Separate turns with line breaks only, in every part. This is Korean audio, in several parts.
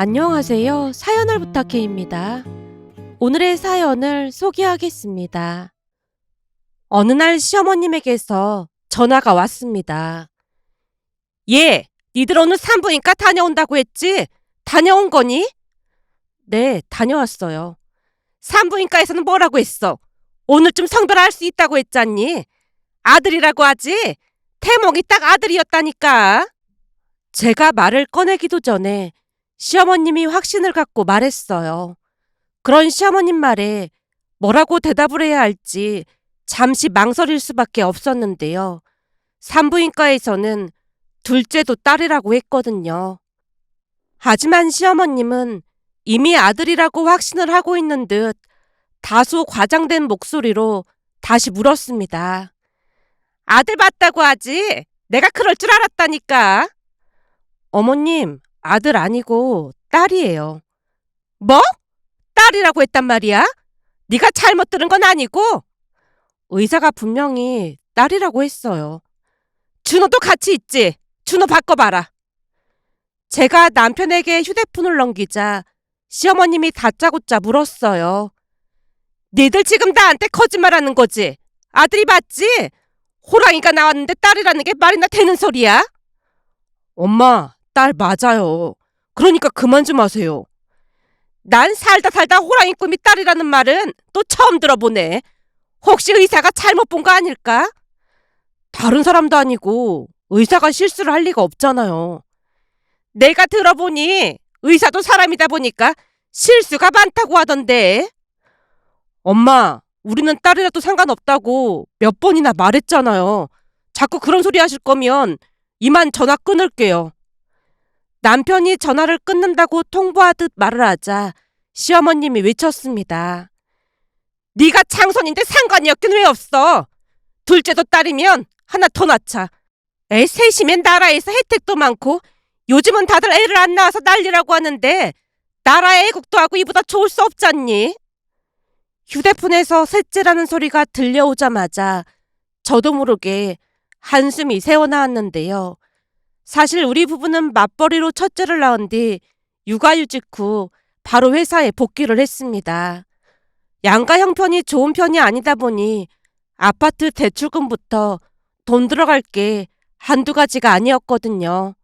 안녕하세요. 사연을 부탁해입니다. 오늘의 사연을 소개하겠습니다. 어느 날 시어머님에게서 전화가 왔습니다. 예, 니들 오늘 산부인과 다녀온다고 했지? 다녀온 거니? 네, 다녀왔어요. 산부인과에서는 뭐라고 했어? 오늘쯤 성별할 수 있다고 했잖니? 아들이라고 하지? 태몽이 딱 아들이었다니까. 제가 말을 꺼내기도 전에 시어머님이 확신을 갖고 말했어요. 그런 시어머님 말에 뭐라고 대답을 해야 할지 잠시 망설일 수밖에 없었는데요. 산부인과에서는 둘째도 딸이라고 했거든요. 하지만 시어머님은 이미 아들이라고 확신을 하고 있는 듯 다소 과장된 목소리로 다시 물었습니다. 아들 봤다고 하지? 내가 그럴 줄 알았다니까. 어머님, 아들 아니고 딸이에요. 뭐? 딸이라고 했단 말이야? 네가 잘못 들은 건 아니고? 의사가 분명히 딸이라고 했어요. 준호도 같이 있지? 준호 바꿔봐라. 제가 남편에게 휴대폰을 넘기자 시어머님이 다짜고짜 물었어요. 니들 지금 나한테 거짓말하는 거지? 아들이 맞지? 호랑이가 나왔는데 딸이라는 게 말이나 되는 소리야? 엄마, 딸 맞아요. 그러니까 그만 좀 하세요. 난 살다 살다 호랑이 꿈이 딸이라는 말은 또 처음 들어보네. 혹시 의사가 잘못 본 거 아닐까? 다른 사람도 아니고 의사가 실수를 할 리가 없잖아요. 내가 들어보니 의사도 사람이다 보니까 실수가 많다고 하던데. 엄마, 우리는 딸이라도 상관없다고 몇 번이나 말했잖아요. 자꾸 그런 소리 하실 거면 이만 전화 끊을게요. 남편이 전화를 끊는다고 통보하듯 말을 하자 시어머님이 외쳤습니다. 네가 장손인데 상관이 없긴 왜 없어? 둘째도 딸이면 하나 더 낳자. 애 셋이면 나라에서 혜택도 많고 요즘은 다들 애를 안 낳아서 난리라고 하는데 나라의 애국도 하고 이보다 좋을 수 없잖니? 휴대폰에서 셋째라는 소리가 들려오자마자 저도 모르게 한숨이 새어나왔는데요. 사실 우리 부부는 맞벌이로 첫째를 낳은 뒤 육아휴직 후 바로 회사에 복귀를 했습니다. 양가 형편이 좋은 편이 아니다 보니 아파트 대출금부터 돈 들어갈 게 한두 가지가 아니었거든요.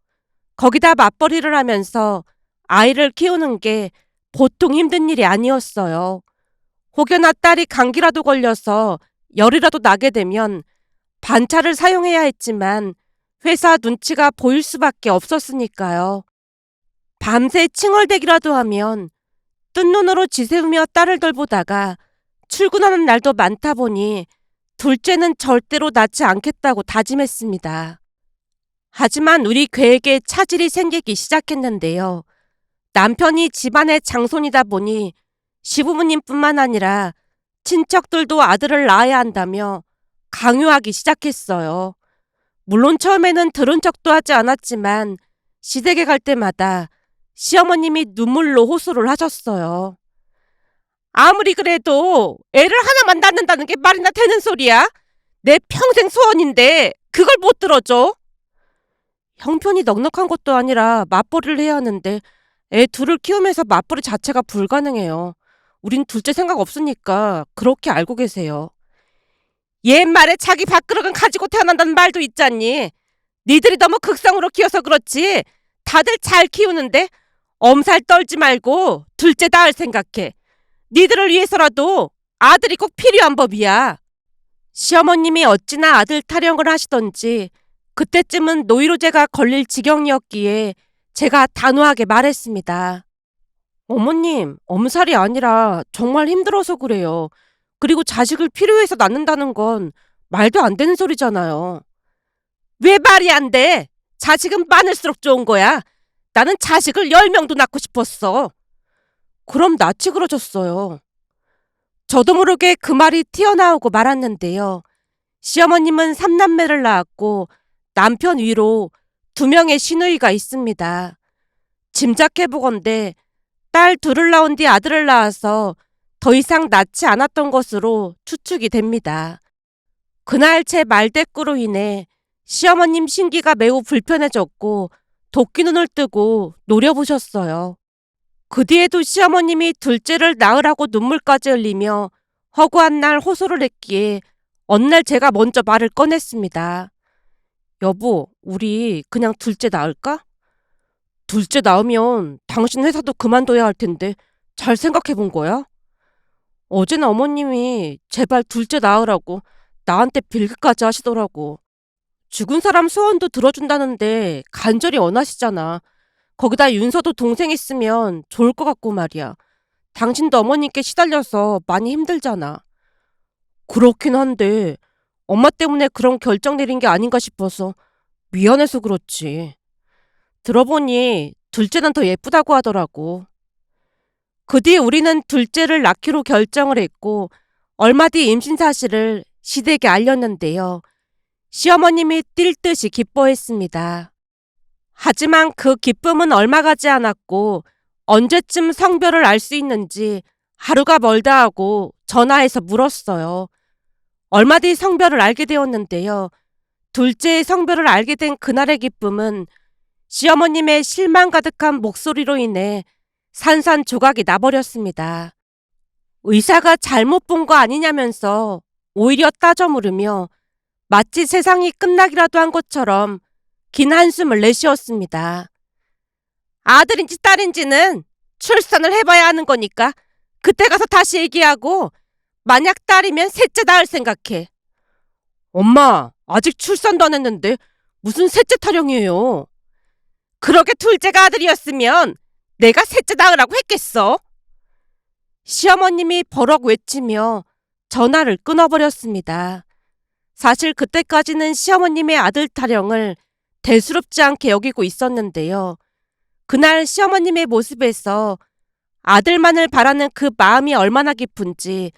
거기다 맞벌이를 하면서 아이를 키우는 게 보통 힘든 일이 아니었어요. 혹여나 딸이 감기라도 걸려서 열이라도 나게 되면 반차를 사용해야 했지만 회사 눈치가 보일 수밖에 없었으니까요. 밤새 칭얼대기라도 하면 뜬 눈으로 지새우며 딸을 돌보다가 출근하는 날도 많다 보니 둘째는 절대로 낳지 않겠다고 다짐했습니다. 하지만 우리 계획에 차질이 생기기 시작했는데요. 남편이 집안의 장손이다 보니 시부모님뿐만 아니라 친척들도 아들을 낳아야 한다며 강요하기 시작했어요. 물론 처음에는 들은 척도 하지 않았지만 시댁에 갈 때마다 시어머님이 눈물로 호소를 하셨어요. 아무리 그래도 애를 하나만 낳는다는 게 말이나 되는 소리야? 내 평생 소원인데 그걸 못 들어줘? 형편이 넉넉한 것도 아니라 맞벌이를 해야 하는데 애 둘을 키우면서 맞벌이 자체가 불가능해요. 우린 둘째 생각 없으니까 그렇게 알고 계세요. 옛말에 자기 밥그릇은 가지고 태어난다는 말도 있잖니. 니들이 너무 극성으로 키워서 그렇지. 다들 잘 키우는데 엄살 떨지 말고 둘째 낳을 생각해. 니들을 위해서라도 아들이 꼭 필요한 법이야. 시어머님이 어찌나 아들 타령을 하시던지 그때쯤은 노이로제가 걸릴 지경이었기에 제가 단호하게 말했습니다. 어머님, 엄살이 아니라 정말 힘들어서 그래요. 그리고 자식을 필요해서 낳는다는 건 말도 안 되는 소리잖아요. 왜 말이 안 돼? 자식은 많을수록 좋은 거야. 나는 자식을 열 명도 낳고 싶었어. 그럼 낳지 그러셨어요. 저도 모르게 그 말이 튀어나오고 말았는데요. 시어머님은 삼남매를 낳았고 남편 위로 두 명의 시누이가 있습니다. 짐작해보건대 딸 둘을 낳은 뒤 아들을 낳아서 더 이상 낳지 않았던 것으로 추측이 됩니다. 그날 제 말대꾸로 인해 시어머님 신기가 매우 불편해졌고 도끼 눈을 뜨고 노려보셨어요. 그 뒤에도 시어머님이 둘째를 낳으라고 눈물까지 흘리며 허구한 날 호소를 했기에 어느 날 제가 먼저 말을 꺼냈습니다. 여보, 우리 그냥 둘째 낳을까? 둘째 낳으면 당신 회사도 그만둬야 할 텐데 잘 생각해 본 거야? 어제는 어머님이 제발 둘째 낳으라고 나한테 빌기까지 하시더라고. 죽은 사람 소원도 들어준다는데 간절히 원하시잖아. 거기다 윤서도 동생 있으면 좋을 것 같고 말이야. 당신도 어머님께 시달려서 많이 힘들잖아. 그렇긴 한데 엄마 때문에 그런 결정 내린 게 아닌가 싶어서 미안해서 그렇지. 들어보니 둘째는 더 예쁘다고 하더라고. 그 뒤 우리는 둘째를 낳기로 결정을 했고 얼마 뒤 임신 사실을 시댁에 알렸는데요. 시어머님이 뛸 듯이 기뻐했습니다. 하지만 그 기쁨은 얼마 가지 않았고 언제쯤 성별을 알 수 있는지 하루가 멀다 하고 전화해서 물었어요. 얼마 뒤 성별을 알게 되었는데요. 둘째의 성별을 알게 된 그날의 기쁨은 시어머님의 실망 가득한 목소리로 인해 산산조각이 나버렸습니다. 의사가 잘못 본 거 아니냐면서 오히려 따져 물으며 마치 세상이 끝나기라도 한 것처럼 긴 한숨을 내쉬었습니다. 아들인지 딸인지는 출산을 해봐야 하는 거니까 그때 가서 다시 얘기하고 만약 딸이면 셋째 낳을 생각해. 엄마, 아직 출산도 안 했는데 무슨 셋째 타령이에요? 그러게 둘째가 아들이었으면 내가 셋째 낳으라고 했겠어? 시어머님이 버럭 외치며 전화를 끊어버렸습니다. 사실 그때까지는 시어머님의 아들 타령을 대수롭지 않게 여기고 있었는데요. 그날 시어머님의 모습에서 아들만을 바라는 그 마음이 얼마나 깊은지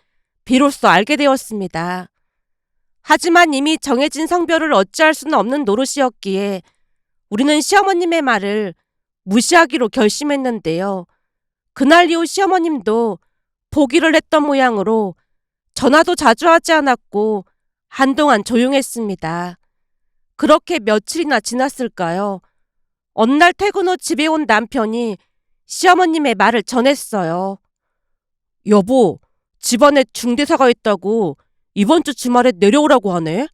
비로소 알게 되었습니다. 하지만 이미 정해진 성별을 어찌할 수는 없는 노릇이었기에 우리는 시어머님의 말을 무시하기로 결심했는데요. 그날 이후 시어머님도 포기를 했던 모양으로 전화도 자주 하지 않았고 한동안 조용했습니다. 그렇게 며칠이나 지났을까요? 어느 날 퇴근 후 집에 온 남편이 시어머님의 말을 전했어요. 여보, 집안에 중대사가 있다고 이번 주 주말에 내려오라고 하네.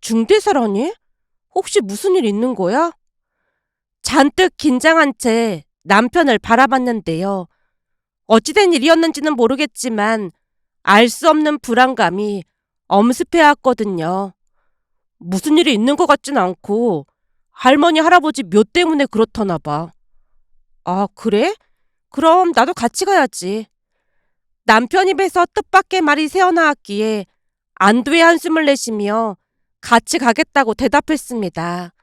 중대사라니? 혹시 무슨 일 있는 거야? 잔뜩 긴장한 채 남편을 바라봤는데요. 어찌된 일이었는지는 모르겠지만 알 수 없는 불안감이 엄습해왔거든요. 무슨 일이 있는 것 같진 않고 할머니 할아버지 묘 때문에 그렇다나 봐. 아, 그래? 그럼 나도 같이 가야지. 남편 입에서 뜻밖의 말이 새어나왔기에 안도의 한숨을 내쉬며 같이 가겠다고 대답했습니다.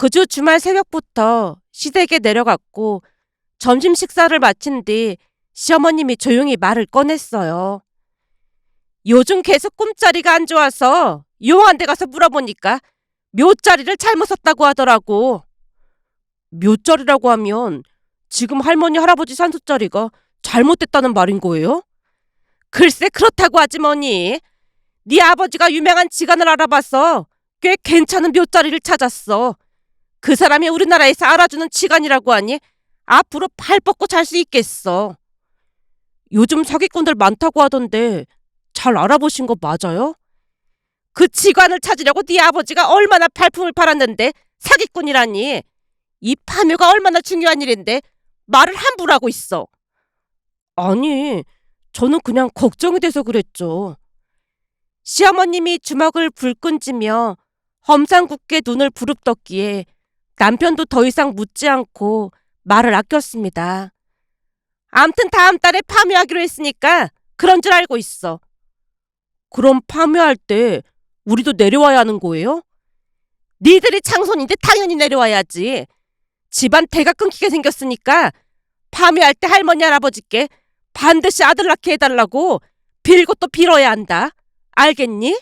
그 주 주말 새벽부터 시댁에 내려갔고 점심 식사를 마친 뒤 시어머님이 조용히 말을 꺼냈어요. 요즘 계속 꿈자리가 안 좋아서 요한 데 가서 물어보니까 묘자리를 잘못 썼다고 하더라고. 묘자리라고 하면 지금 할머니 할아버지 산소자리가 잘못됐다는 말인 거예요? 글쎄 그렇다고 하지 뭐니. 네 아버지가 유명한 지간을 알아봐서 꽤 괜찮은 묘자리를 찾았어. 그 사람이 우리나라에서 알아주는 지간이라고 하니 앞으로 팔 뻗고 잘 수 있겠어. 요즘 사기꾼들 많다고 하던데 잘 알아보신 거 맞아요? 그 지관을 찾으려고 네 아버지가 얼마나 발품을 팔았는데 사기꾼이라니. 이 파묘가 얼마나 중요한 일인데 말을 함부로 하고 있어. 아니, 저는 그냥 걱정이 돼서 그랬죠. 시어머님이 주먹을 불끈지며 험상궂게 눈을 부릅떴기에 남편도 더 이상 묻지 않고 말을 아꼈습니다. 암튼 다음 달에 파묘하기로 했으니까 그런 줄 알고 있어. 그럼 파묘할 때 우리도 내려와야 하는 거예요? 니들이 창손인데 당연히 내려와야지. 집안 대가 끊기게 생겼으니까 파묘할 때 할머니 할아버지께 반드시 아들 낳게 해달라고 빌고 또 빌어야 한다. 알겠니?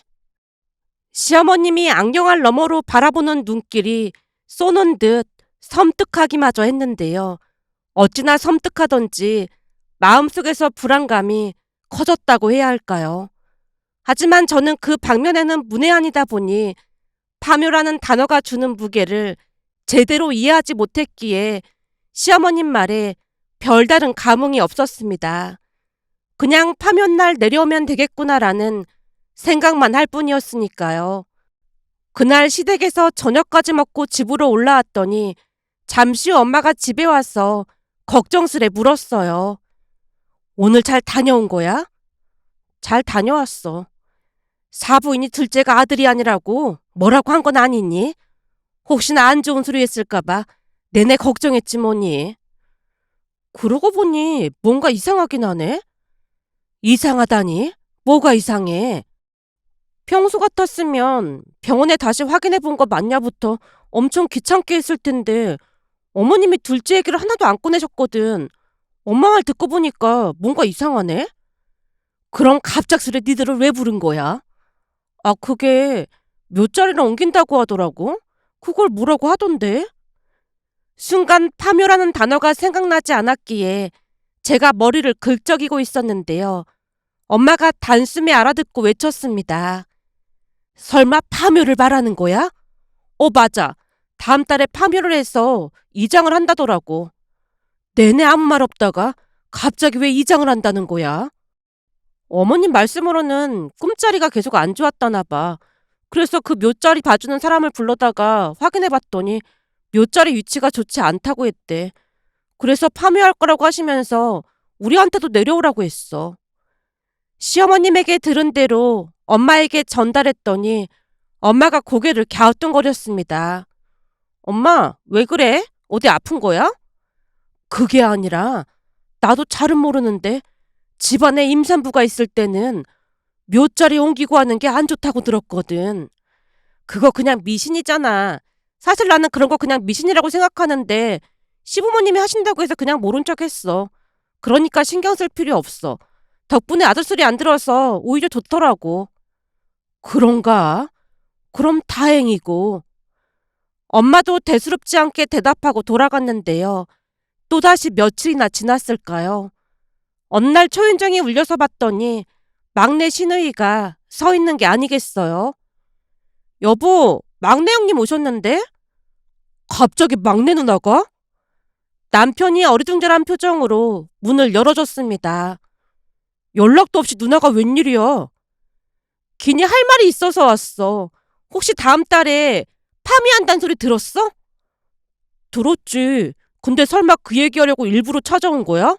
시어머님이 악령알 너머로 바라보는 눈길이 쏘는 듯 섬뜩하기마저 했는데요. 어찌나 섬뜩하던지 마음속에서 불안감이 커졌다고 해야 할까요? 하지만 저는 그 방면에는 문외한이다 보니 파묘라는 단어가 주는 무게를 제대로 이해하지 못했기에 시어머님 말에 별다른 감흥이 없었습니다. 그냥 파면 날 내려오면 되겠구나라는 생각만 할 뿐이었으니까요. 그날 시댁에서 저녁까지 먹고 집으로 올라왔더니 잠시 후 엄마가 집에 와서 걱정스레 물었어요. 오늘 잘 다녀온 거야? 잘 다녀왔어. 사부인이 둘째가 아들이 아니라고 뭐라고 한 건 아니니? 혹시나 안 좋은 소리 했을까봐 내내 걱정했지 뭐니. 그러고 보니 뭔가 이상하긴 하네. 이상하다니? 뭐가 이상해? 평소 같았으면 병원에 다시 확인해 본 거 맞냐부터 엄청 귀찮게 했을 텐데 어머님이 둘째 얘기를 하나도 안 꺼내셨거든. 엄마 말 듣고 보니까 뭔가 이상하네? 그럼 갑작스레 니들을 왜 부른 거야? 아, 그게 몇 자리를 옮긴다고 하더라고? 그걸 뭐라고 하던데? 순간 파묘라는 단어가 생각나지 않았기에 제가 머리를 긁적이고 있었는데요. 엄마가 단숨에 알아듣고 외쳤습니다. 설마 파묘를 말하는 거야? 어, 맞아. 다음 달에 파묘를 해서 이장을 한다더라고. 내내 아무 말 없다가 갑자기 왜 이장을 한다는 거야? 어머님 말씀으로는 꿈자리가 계속 안 좋았다나 봐. 그래서 그 묘자리 봐주는 사람을 불러다가 확인해 봤더니 묘자리 위치가 좋지 않다고 했대. 그래서 파묘할 거라고 하시면서 우리한테도 내려오라고 했어. 시어머님에게 들은 대로 엄마에게 전달했더니 엄마가 고개를 갸우뚱거렸습니다. 엄마, 왜 그래? 어디 아픈 거야? 그게 아니라 나도 잘은 모르는데 집안에 임산부가 있을 때는 묘자리 옮기고 하는 게 안 좋다고 들었거든. 그거 그냥 미신이잖아. 사실 나는 그런 거 그냥 미신이라고 생각하는데 시부모님이 하신다고 해서 그냥 모른 척 했어. 그러니까 신경 쓸 필요 없어. 덕분에 아들 소리 안 들어서 오히려 좋더라고. 그런가? 그럼 다행이고. 엄마도 대수롭지 않게 대답하고 돌아갔는데요. 또다시 며칠이나 지났을까요? 어느 날 초인종이 울려서 봤더니 막내 신우이가 서 있는 게 아니겠어요? 여보, 막내 형님 오셨는데? 갑자기 막내 누나가? 남편이 어리둥절한 표정으로 문을 열어줬습니다. 연락도 없이 누나가 웬일이야? 기니 할 말이 있어서 왔어. 혹시 다음 달에 파미한다는 소리 들었어? 들었지. 근데 설마 그 얘기하려고 일부러 찾아온 거야?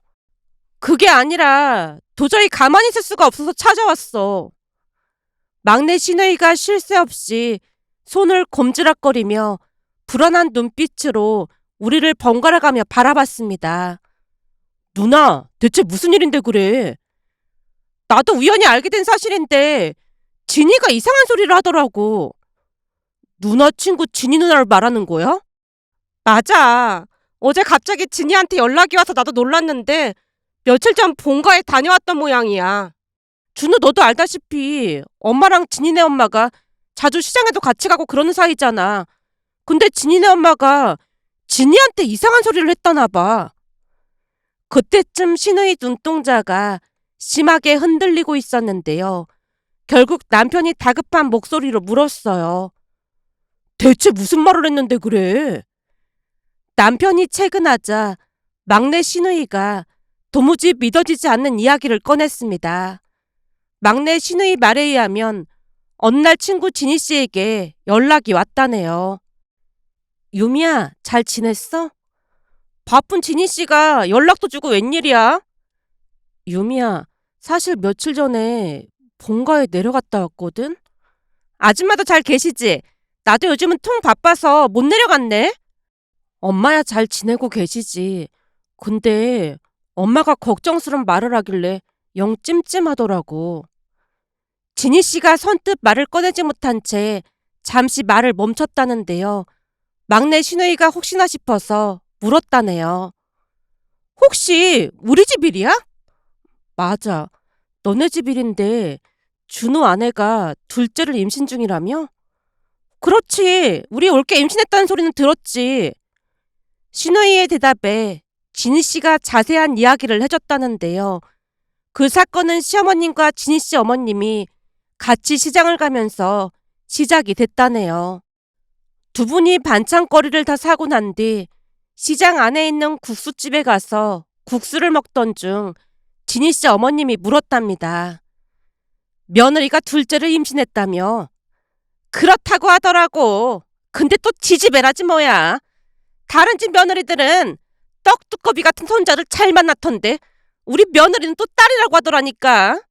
그게 아니라 도저히 가만히 있을 수가 없어서 찾아왔어. 막내 신우이가 쉴 새 없이 손을 곰지락거리며 불안한 눈빛으로 우리를 번갈아가며 바라봤습니다. 누나, 대체 무슨 일인데 그래? 나도 우연히 알게 된 사실인데 진이가 이상한 소리를 하더라고. 누나 친구 진이 누나를 말하는 거야? 맞아. 어제 갑자기 진이한테 연락이 와서 나도 놀랐는데 며칠 전 본가에 다녀왔던 모양이야. 준우 너도 알다시피 엄마랑 진이네 엄마가 자주 시장에도 같이 가고 그러는 사이잖아. 근데 진이네 엄마가 진이한테 이상한 소리를 했다나 봐. 그때쯤 신우의 눈동자가 심하게 흔들리고 있었는데요. 결국 남편이 다급한 목소리로 물었어요. 대체 무슨 말을 했는데 그래? 남편이 퇴근하자 막내 신우이가 도무지 믿어지지 않는 이야기를 꺼냈습니다. 막내 신우이 말에 의하면 어느 날 친구 진희 씨에게 연락이 왔다네요. 유미야, 잘 지냈어? 바쁜 진희 씨가 연락도 주고 웬일이야? 유미야, 사실 며칠 전에 본가에 내려갔다 왔거든? 아줌마도 잘 계시지? 나도 요즘은 통 바빠서 못 내려갔네? 엄마야 잘 지내고 계시지. 근데 엄마가 걱정스런 말을 하길래 영 찜찜하더라고. 진희 씨가 선뜻 말을 꺼내지 못한 채 잠시 말을 멈췄다는데요. 막내 신우이가 혹시나 싶어서 물었다네요. 혹시 우리 집 일이야? 맞아. 너네 집 일인데 준우 아내가 둘째를 임신 중이라며? 그렇지. 우리 올게 임신했다는 소리는 들었지. 신우이의 대답에 진희 씨가 자세한 이야기를 해줬다는데요. 그 사건은 시어머님과 진희 씨 어머님이 같이 시장을 가면서 시작이 됐다네요. 두 분이 반찬거리를 다 사고 난 뒤 시장 안에 있는 국수집에 가서 국수를 먹던 중 진희 씨 어머님이 물었답니다. 며느리가 둘째를 임신했다며. 그렇다고 하더라고. 근데 또 지지배라지 뭐야. 다른 집 며느리들은 떡두꺼비 같은 손자를 잘 만났던데 우리 며느리는 또 딸이라고 하더라니까.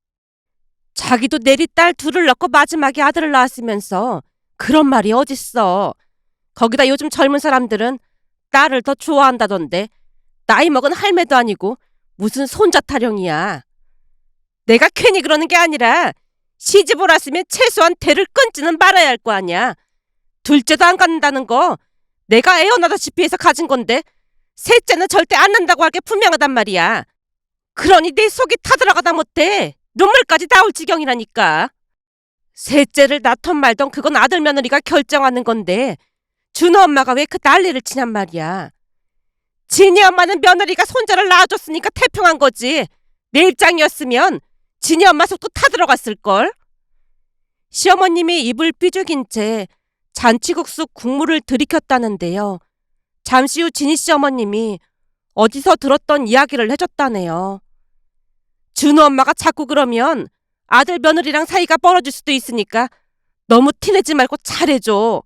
자기도 내리 딸 둘을 낳고 마지막에 아들을 낳았으면서 그런 말이 어딨어. 거기다 요즘 젊은 사람들은 딸을 더 좋아한다던데 나이 먹은 할매도 아니고 무슨 손자 타령이야. 내가 괜히 그러는 게 아니라 시집을 왔으면 최소한 대를 끊지는 말아야 할 거 아니야. 둘째도 안 갖는다는 거 내가 애어나다시피 해서 가진 건데 셋째는 절대 안 난다고 할 게 분명하단 말이야. 그러니 내 속이 타들어가다 못해 눈물까지 나올 지경이라니까. 셋째를 낳던 말던 그건 아들 며느리가 결정하는 건데 준호 엄마가 왜 그 난리를 치냔 말이야. 진이 엄마는 며느리가 손자를 낳아줬으니까 태평한 거지. 내 입장이었으면 진이 엄마 속도 타들어갔을걸. 시어머님이 입을 삐죽인 채 잔치국수 국물을 들이켰다는데요. 잠시 후 진희 씨 어머님이 어디서 들었던 이야기를 해줬다네요. 준호 엄마가 자꾸 그러면 아들 며느리랑 사이가 벌어질 수도 있으니까 너무 티내지 말고 잘해줘.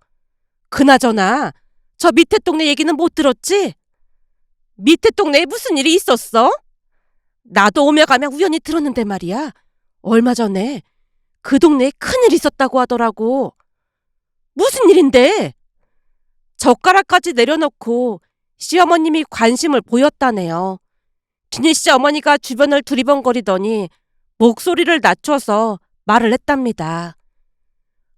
그나저나 저 밑에 동네 얘기는 못 들었지? 밑에 동네에 무슨 일이 있었어? 나도 오며 가며 우연히 들었는데 말이야. 얼마 전에 그 동네에 큰일이 있었다고 하더라고. 무슨 일인데? 젓가락까지 내려놓고 시어머님이 관심을 보였다네요. 진희 씨 어머니가 주변을 두리번거리더니 목소리를 낮춰서 말을 했답니다.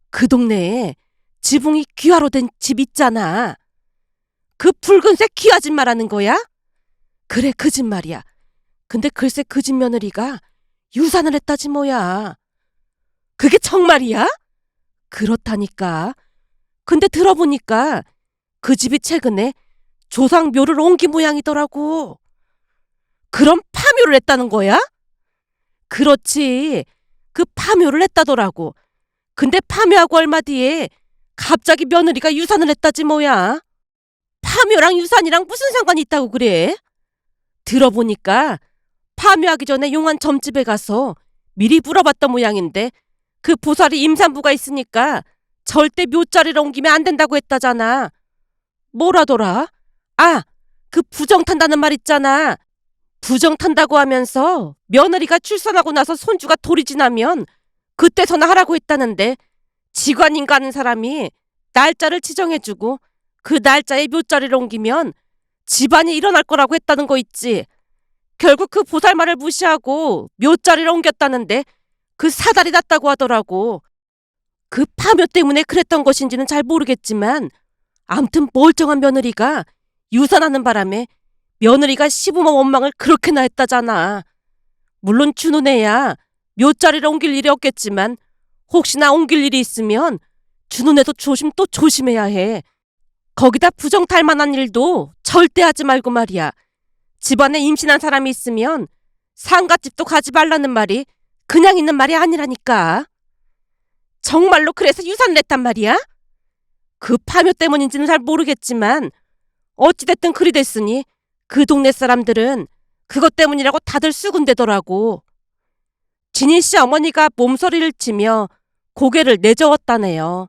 그 동네에 지붕이 귀화로 된 집 있잖아. 그 붉은색 귀화집 말하는 거야? 그래, 그 집 말이야. 근데 글쎄 그 집 며느리가 유산을 했다지 뭐야. 그게 정말이야? 그렇다니까. 근데 들어보니까 그 집이 최근에 조상묘를 옮긴 모양이더라고. 그럼 파묘를 했다는 거야? 그렇지. 그 파묘를 했다더라고. 근데 파묘하고 얼마 뒤에 갑자기 며느리가 유산을 했다지 뭐야. 파묘랑 유산이랑 무슨 상관이 있다고 그래? 들어보니까 파묘하기 전에 용한 점집에 가서 미리 물어봤던 모양인데 그 보살이 임산부가 있으니까 절대 묘자리를 옮기면 안 된다고 했다잖아. 뭐라더라? 아, 그 부정 탄다는 말 있잖아. 부정 탄다고 하면서 며느리가 출산하고 나서 손주가 돌이 지나면 그때서나 하라고 했다는데 직관인가 하는 사람이 날짜를 지정해주고 그 날짜에 묘자리를 옮기면 집안이 일어날 거라고 했다는 거 있지. 결국 그 보살 말을 무시하고 묘자리를 옮겼다는데 그 사달이 났다고 하더라고. 그 파묘 때문에 그랬던 것인지는 잘 모르겠지만 암튼 멀쩡한 며느리가 유산하는 바람에 며느리가 시부모 원망을 그렇게나 했다잖아. 물론 준호네야 묘자리를 옮길 일이 없겠지만 혹시나 옮길 일이 있으면 준호네도 조심 또 조심해야 해. 거기다 부정 탈 만한 일도 절대 하지 말고 말이야. 집안에 임신한 사람이 있으면 상갓집도 가지 말라는 말이 그냥 있는 말이 아니라니까. 정말로 그래서 유산을 했단 말이야? 그 파묘 때문인지는 잘 모르겠지만 어찌됐든 그리 됐으니 그 동네 사람들은 그것 때문이라고 다들 수군대더라고. 진희 씨 어머니가 몸서리를 치며 고개를 내저었다네요.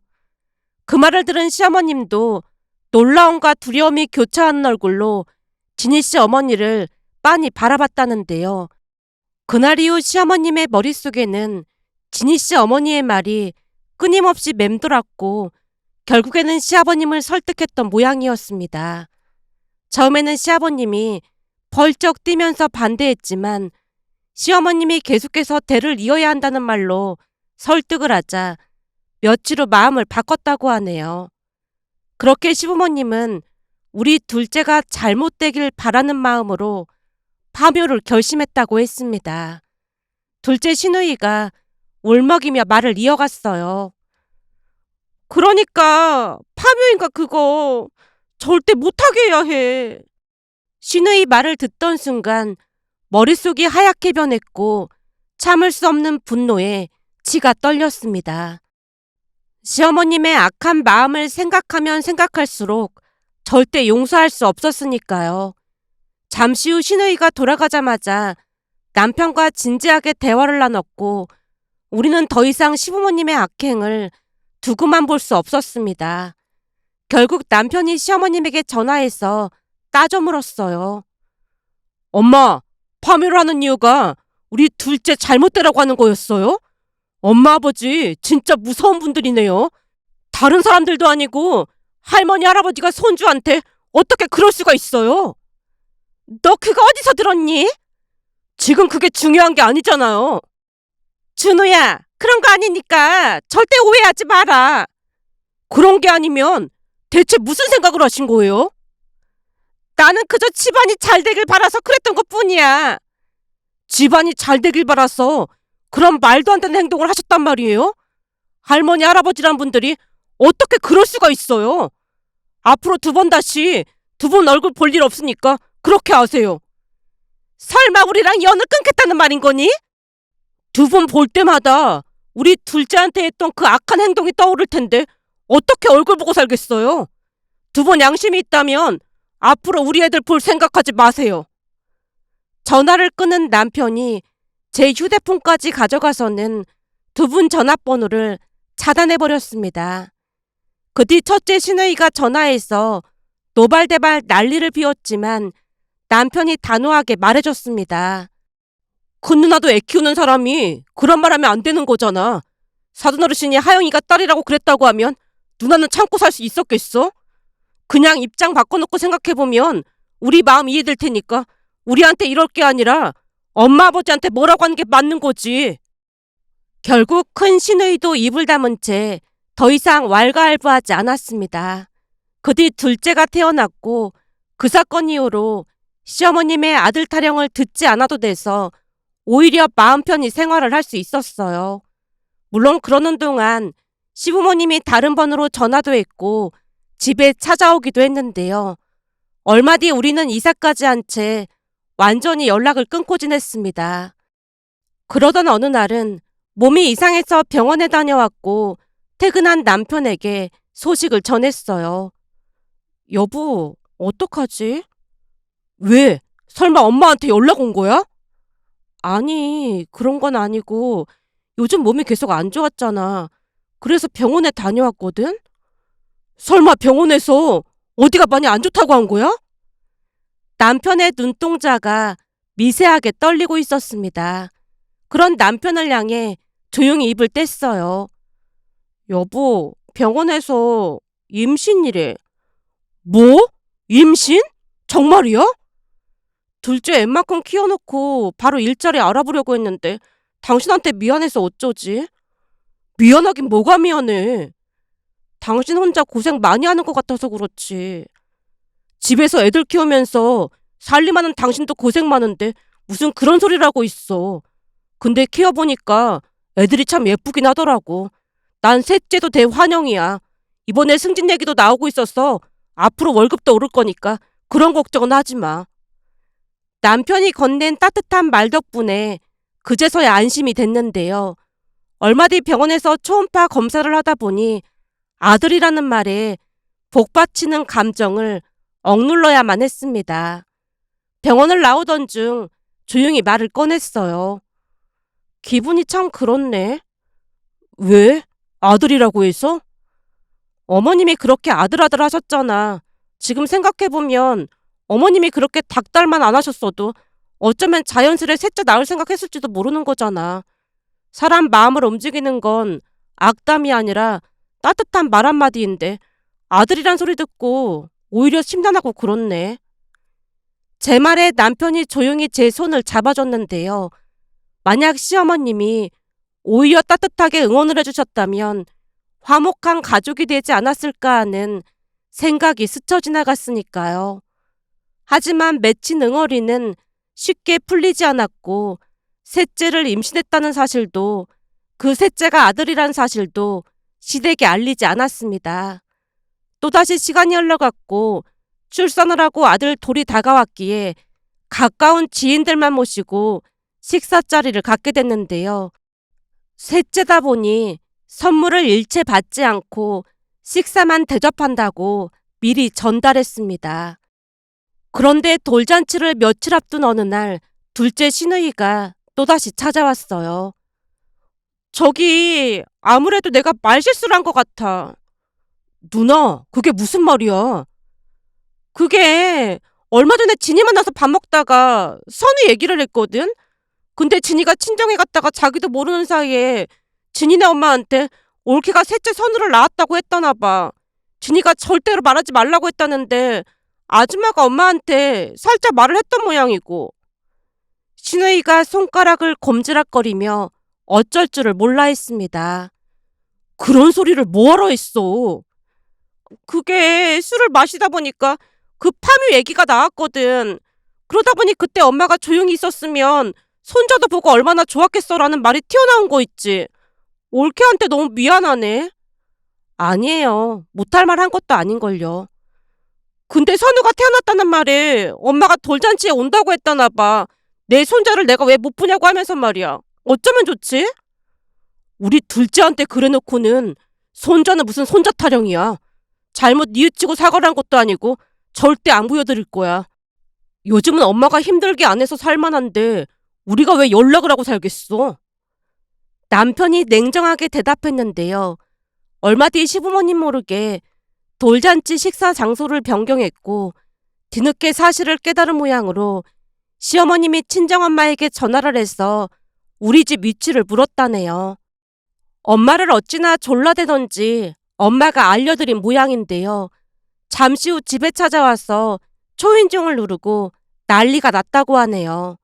그 말을 들은 시어머님도 놀라움과 두려움이 교차하는 얼굴로 진희 씨 어머니를 빤히 바라봤다는데요. 그날 이후 시어머님의 머릿속에는 진희 씨 어머니의 말이 끊임없이 맴돌았고 결국에는 시아버님을 설득했던 모양이었습니다. 처음에는 시아버님이 벌쩍 뛰면서 반대했지만 시어머님이 계속해서 대를 이어야 한다는 말로 설득을 하자 며칠 후 마음을 바꿨다고 하네요. 그렇게 시부모님은 우리 둘째가 잘못되길 바라는 마음으로 파묘를 결심했다고 했습니다. 둘째 신우이가 울먹이며 말을 이어갔어요. 그러니까 파묘인가 그거 절대 못하게 해야 해. 신우이 말을 듣던 순간 머릿속이 하얗게 변했고 참을 수 없는 분노에 치가 떨렸습니다. 시어머님의 악한 마음을 생각하면 생각할수록 절대 용서할 수 없었으니까요. 잠시 후 신우이가 돌아가자마자 남편과 진지하게 대화를 나눴고 우리는 더 이상 시부모님의 악행을 두고만 볼 수 없었습니다. 결국 남편이 시어머님에게 전화해서 따져 물었어요. 엄마, 파묘를 하는 이유가 우리 둘째 잘못되라고 하는 거였어요? 엄마 아버지 진짜 무서운 분들이네요. 다른 사람들도 아니고 할머니 할아버지가 손주한테 어떻게 그럴 수가 있어요? 너 그거 어디서 들었니? 지금 그게 중요한 게 아니잖아요. 준우야, 그런 거 아니니까 절대 오해하지 마라. 그런 게 아니면 대체 무슨 생각을 하신 거예요? 나는 그저 집안이 잘 되길 바라서 그랬던 것 뿐이야. 집안이 잘 되길 바라서 그런 말도 안 되는 행동을 하셨단 말이에요? 할머니, 할아버지란 분들이 어떻게 그럴 수가 있어요? 앞으로 두 번 다시 두 분 얼굴 볼 일 없으니까 그렇게 하세요. 설마 우리랑 연을 끊겠다는 말인 거니? 두 분 볼 때마다 우리 둘째한테 했던 그 악한 행동이 떠오를 텐데 어떻게 얼굴 보고 살겠어요? 두 분 양심이 있다면 앞으로 우리 애들 볼 생각하지 마세요. 전화를 끊은 남편이 제 휴대폰까지 가져가서는 두 분 전화번호를 차단해버렸습니다. 그 뒤 첫째 신우이가 전화해서 노발대발 난리를 피웠지만 남편이 단호하게 말해줬습니다. 큰 누나도 애 키우는 사람이 그런 말 하면 안 되는 거잖아. 사돈 어르신이 하영이가 딸이라고 그랬다고 하면 누나는 참고 살 수 있었겠어? 그냥 입장 바꿔놓고 생각해보면 우리 마음 이해될 테니까 우리한테 이럴 게 아니라 엄마 아버지한테 뭐라고 하는 게 맞는 거지. 결국 큰 신우이도 입을 다문 채 더 이상 왈가왈부하지 않았습니다. 그 뒤 둘째가 태어났고 그 사건 이후로 시어머님의 아들 타령을 듣지 않아도 돼서 오히려 마음 편히 생활을 할 수 있었어요. 물론 그러는 동안 시부모님이 다른 번호로 전화도 했고 집에 찾아오기도 했는데요. 얼마 뒤 우리는 이사까지 한 채 완전히 연락을 끊고 지냈습니다. 그러던 어느 날은 몸이 이상해서 병원에 다녀왔고 퇴근한 남편에게 소식을 전했어요. 여보, 어떡하지? 왜? 설마 엄마한테 연락 온 거야? 아니, 그런 건 아니고 요즘 몸이 계속 안 좋았잖아. 그래서 병원에 다녀왔거든? 설마 병원에서 어디가 많이 안 좋다고 한 거야? 남편의 눈동자가 미세하게 떨리고 있었습니다. 그런 남편을 향해 조용히 입을 뗐어요. 여보, 병원에서 임신이래. 뭐? 임신? 정말이야? 둘째 웬만큼 키워놓고 바로 일자리 알아보려고 했는데 당신한테 미안해서 어쩌지? 미안하긴 뭐가 미안해. 당신 혼자 고생 많이 하는 것 같아서 그렇지. 집에서 애들 키우면서 살림하는 당신도 고생 많은데 무슨 그런 소리를 하고 있어. 근데 키워보니까 애들이 참 예쁘긴 하더라고. 난 셋째도 대환영이야. 이번에 승진 얘기도 나오고 있어서 앞으로 월급도 오를 거니까 그런 걱정은 하지 마. 남편이 건넨 따뜻한 말 덕분에 그제서야 안심이 됐는데요. 얼마 뒤 병원에서 초음파 검사를 하다 보니 아들이라는 말에 복받치는 감정을 억눌러야만 했습니다. 병원을 나오던 중 조용히 말을 꺼냈어요. 기분이 참 그렇네. 왜? 아들이라고 해서? 어머님이 그렇게 아들아들 하셨잖아. 지금 생각해보면 어머님이 그렇게 닭달만 안 하셨어도 어쩌면 자연스레 셋째 낳을 생각했을지도 모르는 거잖아. 사람 마음을 움직이는 건 악담이 아니라 따뜻한 말 한마디인데 아들이란 소리 듣고 오히려 심란하고 그렇네. 제 말에 남편이 조용히 제 손을 잡아줬는데요. 만약 시어머님이 오히려 따뜻하게 응원을 해주셨다면 화목한 가족이 되지 않았을까 하는 생각이 스쳐 지나갔으니까요. 하지만 맺힌 응어리는 쉽게 풀리지 않았고 셋째를 임신했다는 사실도 그 셋째가 아들이란 사실도 시댁에 알리지 않았습니다. 또다시 시간이 흘러갔고 출산을 하고 아들 돌이 다가왔기에 가까운 지인들만 모시고 식사 자리를 갖게 됐는데요. 셋째다 보니 선물을 일체 받지 않고 식사만 대접한다고 미리 전달했습니다. 그런데 돌잔치를 며칠 앞둔 어느 날 둘째 신우이가 또다시 찾아왔어요. 저기 아무래도 내가 말실수를 한 것 같아. 누나, 그게 무슨 말이야? 그게 얼마 전에 진이 만나서 밥 먹다가 선우 얘기를 했거든? 근데 진이가 친정에 갔다가 자기도 모르는 사이에 진이네 엄마한테 올케가 셋째 선우를 낳았다고 했다나 봐. 진이가 절대로 말하지 말라고 했다는데 아줌마가 엄마한테 살짝 말을 했던 모양이고. 신우이가 손가락을 곰지락거리며 어쩔 줄을 몰라 했습니다. 그런 소리를 뭐하러 했어? 그게 술을 마시다 보니까 그 파묘 얘기가 나왔거든. 그러다 보니 그때 엄마가 조용히 있었으면 손자도 보고 얼마나 좋았겠어라는 말이 튀어나온 거 있지. 올케한테 너무 미안하네. 아니에요. 못할 말 한 것도 아닌걸요. 근데 선우가 태어났다는 말에 엄마가 돌잔치에 온다고 했다나 봐. 내 손자를 내가 왜 못 보냐고 하면서 말이야. 어쩌면 좋지? 우리 둘째한테 그래놓고는 손자는 무슨 손자 타령이야. 잘못 뉘우치고 사과를 한 것도 아니고 절대 안 보여드릴 거야. 요즘은 엄마가 힘들게 안 해서 살만한데 우리가 왜 연락을 하고 살겠어? 남편이 냉정하게 대답했는데요. 얼마 뒤 시부모님 모르게 돌잔치 식사 장소를 변경했고 뒤늦게 사실을 깨달은 모양으로 시어머님이 친정엄마에게 전화를 해서 우리 집 위치를 물었다네요. 엄마를 어찌나 졸라대던지 엄마가 알려드린 모양인데요. 잠시 후 집에 찾아와서 초인종을 누르고 난리가 났다고 하네요.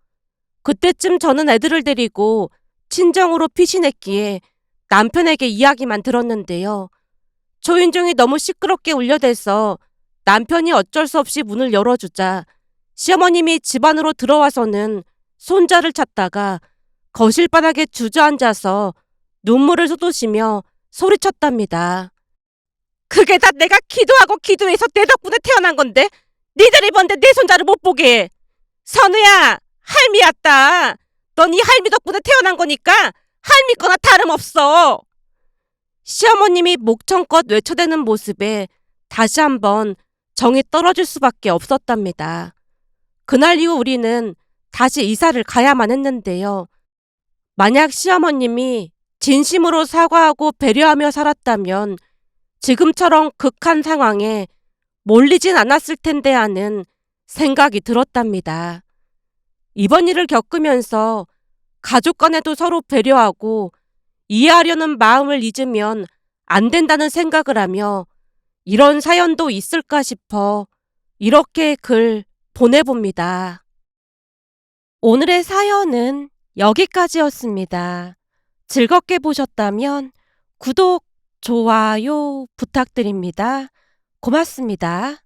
그때쯤 저는 애들을 데리고 친정으로 피신했기에 남편에게 이야기만 들었는데요. 초인종이 너무 시끄럽게 울려대서 남편이 어쩔 수 없이 문을 열어주자 시어머님이 집 안으로 들어와서는 손자를 찾다가 거실 바닥에 주저앉아서 눈물을 쏟으시며 소리쳤답니다. 그게 다 내가 기도하고 기도해서 내 덕분에 태어난 건데 니들이 뭔데 내 손자를 못 보게 해. 선우야 할미 왔다. 넌 이 할미 덕분에 태어난 거니까 할미 거나 다름없어. 시어머님이 목청껏 외쳐대는 모습에 다시 한번 정이 떨어질 수밖에 없었답니다. 그날 이후 우리는 다시 이사를 가야만 했는데요. 만약 시어머님이 진심으로 사과하고 배려하며 살았다면 지금처럼 극한 상황에 몰리진 않았을 텐데 하는 생각이 들었답니다. 이번 일을 겪으면서 가족 간에도 서로 배려하고 이해하려는 마음을 잊으면 안 된다는 생각을 하며 이런 사연도 있을까 싶어 이렇게 글 보내봅니다. 오늘의 사연은 여기까지였습니다. 즐겁게 보셨다면 구독, 좋아요 부탁드립니다. 고맙습니다.